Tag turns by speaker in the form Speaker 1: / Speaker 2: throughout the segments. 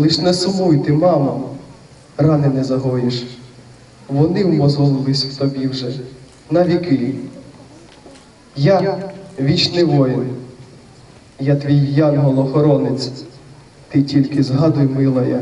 Speaker 1: Лиш не сумуй ти, мамо, рани не загоїш. Вони вмозолились в тобі вже навіки. Я вічний воїн, я твій янгол-охоронець. Ти тільки згадуй, милая,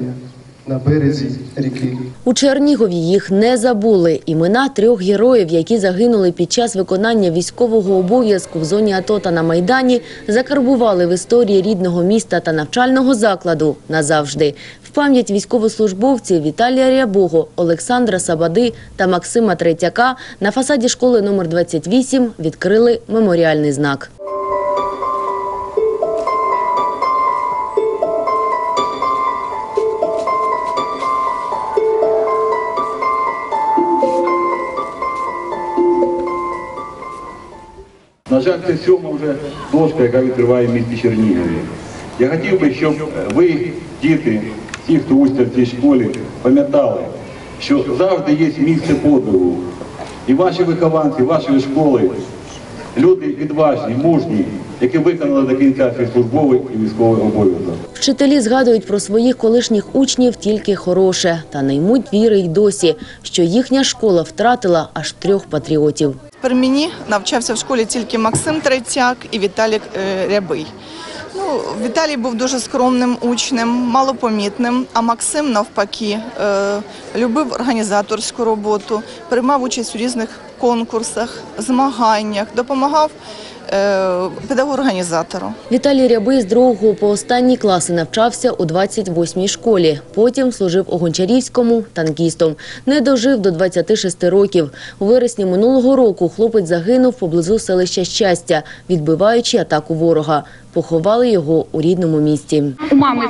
Speaker 1: на березі ріки.
Speaker 2: У Чернігові їх не забули. Імена трьох героїв, які загинули під час виконання військового обов'язку в зоні АТО та на Майдані, закарбували в історії рідного міста та навчального закладу назавжди. В пам'ять військовослужбовців Віталія Рябого, Олександра Сабади та Максима Третяка на фасаді школи номер 28 відкрили меморіальний знак.
Speaker 3: На жаль, це сьома вже дошка, яка відкриває в місті Чернігові. Я хотів би, щоб ви, діти, ті, хто учиться в цій школі, пам'ятали, що завжди є місце подвигу. І ваші вихованці, вашої школи, люди відважні, мужні, які виконали до кінця свій службовий і військовий обов'язок.
Speaker 2: Вчителі згадують про своїх колишніх учнів тільки хороше та не ймуть віри й досі, що їхня школа втратила аж трьох патріотів.
Speaker 4: При мені навчався в школі тільки Максим Третяк і Віталік е, Рябий. Ну, Віталій був дуже скромним учнем, малопомітним, а Максим, навпаки, е, любив організаторську роботу, приймав участь у різних конкурсах, змаганнях, допомагав педагогу-організатору.
Speaker 2: Віталій Рябий з другого по останні класи навчався у 28-й школі. Потім служив у Гончарівському танкістом. Не дожив до 26 років. У вересні минулого року хлопець загинув поблизу селища Щастя, відбиваючи атаку ворога. Поховали його у рідному місті.
Speaker 5: У мами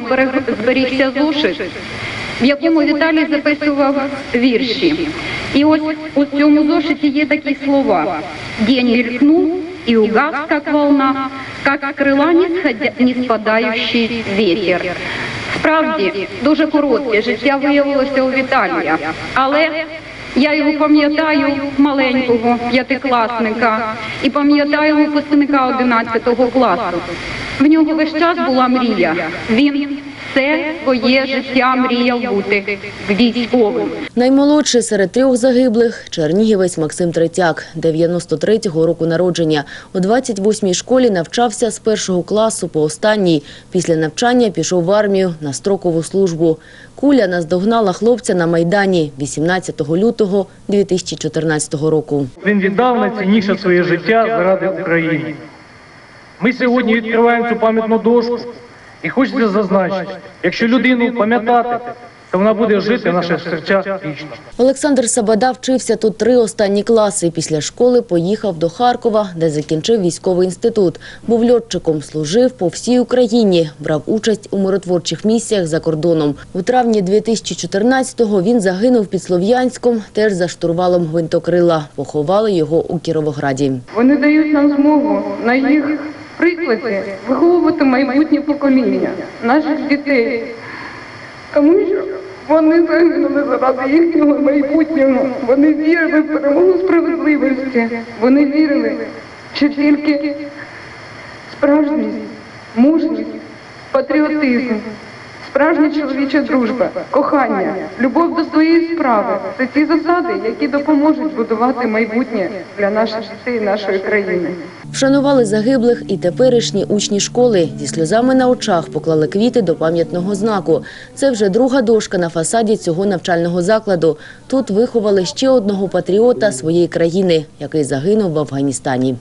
Speaker 5: зберігся зошит, в якому Віталій записував вірші. І ось у цьому зошиті є такі слова. День мелькнув і угас, как волна, как с крила не, спадаючий вітер. Справді, дуже коротке життя виявилося у Віталія, але я його пам'ятаю маленького п'ятикласника і пам'ятаю випускника 11 класу. В нього весь час була мрія. Він все своє життя мріяв бути військовим.
Speaker 2: Наймолодший серед трьох загиблих – чернігівець Максим Третяк, 93-го року народження. У 28-й школі навчався з першого класу по останній. Після навчання пішов в армію на строкову службу. Куля наздогнала хлопця на Майдані 18 лютого 2014 року.
Speaker 6: Він віддав найцінніше своє життя заради України. Ми сьогодні відкриваємо цю пам'ятну дошку і хочеться зазначити, якщо людину пам'ятати, то вона буде жити в наших серцях вічно.
Speaker 2: Олександр Сабада вчився тут три останні класи. Після школи поїхав до Харкова, де закінчив військовий інститут. Був льотчиком, служив по всій Україні, брав участь у миротворчих місіях за кордоном. У травні 2014-го він загинув під Слов'янськом, теж за штурвалом гвинтокрила. Поховали його у Кіровограді.
Speaker 7: Вони дають нам змогу на їх прикладі виховувати майбутнє покоління, наших дітей. Тому що вони загинули заради їхнього майбутнього. Вони вірили в перемогу справедливості. Вони вірили, що тільки справжність, мужність, патріотизм, справжня чоловіча дружба, кохання, любов до своєї справи це ті засади, які допоможуть будувати майбутнє для наших дітей, нашої країни.
Speaker 2: Вшанували загиблих і теперішні учні школи. Зі сльозами на очах поклали квіти до пам'ятного знаку. Це вже друга дошка на фасаді цього навчального закладу. Тут виховали ще одного патріота своєї країни, який загинув в Афганістані.